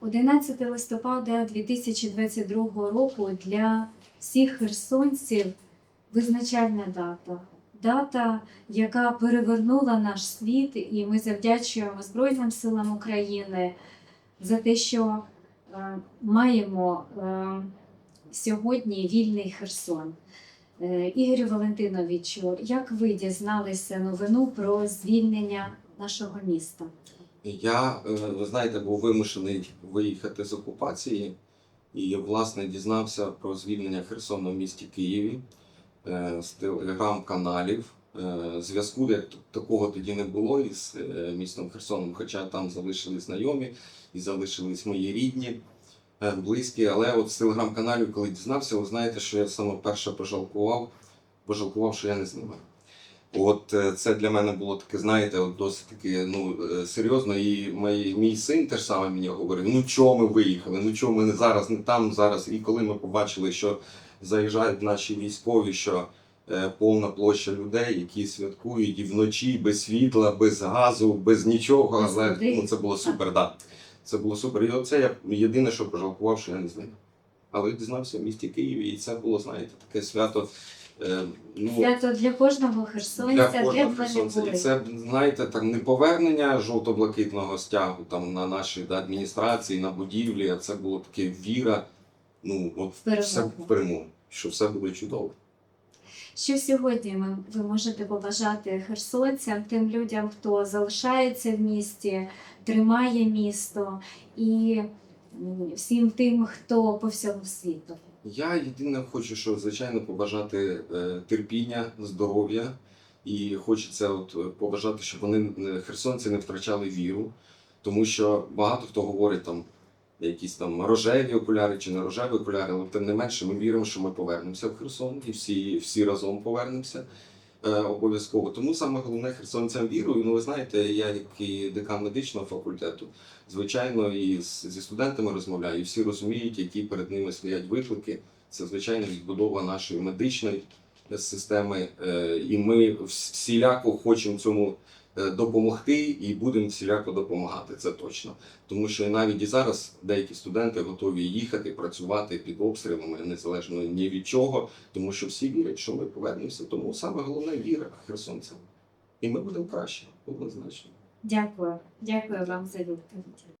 11 листопада 2022 року для всіх херсонців визначальна дата. Дата, яка перевернула наш світ, і ми завдячуємо Збройним силам України за те, що е, маємо е, сьогодні вільний Херсон. Е, Ігорю Валентиновичу, як ви дізналися новину про звільнення нашого міста? Я, е, ви знаєте, був вимушений виїхати з окупації і, власне, дізнався про звільнення Херсона в місті Києві е, з телеграм-каналів. Е, Зв'язку як такого тоді не було із містом Херсоном, хоча там залишились знайомі і залишились мої рідні, близькі. Але от з телеграм-каналів, коли дізнався, ви знаєте, що я саме перше пожалкував, пожалкував, що я не знімаю. От е, це для мене було таке, знаєте, от досить таки ну е, серйозно. І мій, мій син теж саме мені говорив: ну чого ми виїхали? Ну чого ми не зараз, не там зараз. І коли ми побачили, що заїжджають наші військові, що е, повна площа людей, які святкують і вночі без світла, без газу, без нічого, але ну, це було супер, да. Це було супер. І оце я єдине, що пожалкував, що я не знаю. Але дізнався в місті Києві, і це було, знаєте, таке свято. Е, Ну, Свято для кожного херсонця, для кожного херсонця. І це, знаєте, так не повернення жовто-блакитного стягу там на наші да, адміністрації, на будівлі, а це було таке віра, ну, от перемогу. все в перемогу, що все буде чудово. Що сьогодні ми, ви можете побажати херсонцям, тим людям, хто залишається в місті, тримає місто, і всім тим, хто по всьому світу. Я єдине хочу, що звичайно побажати е, терпіння, здоров'я. І хочеться от е, побажати, щоб вони е, херсонці не втрачали віру, тому що багато хто говорить там якісь там рожеві окуляри чи не рожеві окуляри, але тим не менше ми віримо, що ми повернемося в Херсон і всі, всі разом повернемося обов'язково. Тому саме головне херсонцям вірую. Ну ви знаєте, я як і декан медичного факультету, звичайно, і зі студентами розмовляю, і всі розуміють, які перед ними стоять виклики. Це звичайно відбудова нашої медичної системи, е, і ми всіляко хочемо цьому е, допомогти і будемо всіляко допомагати. Це точно. Тому що навіть і зараз деякі студенти готові їхати, працювати під обстрілами незалежно ні від чого, тому що всі вірять, що ми повернемося. Тому саме головне віра херсонцям. І ми будемо краще, однозначно. Дякую, дякую вам за відповідь.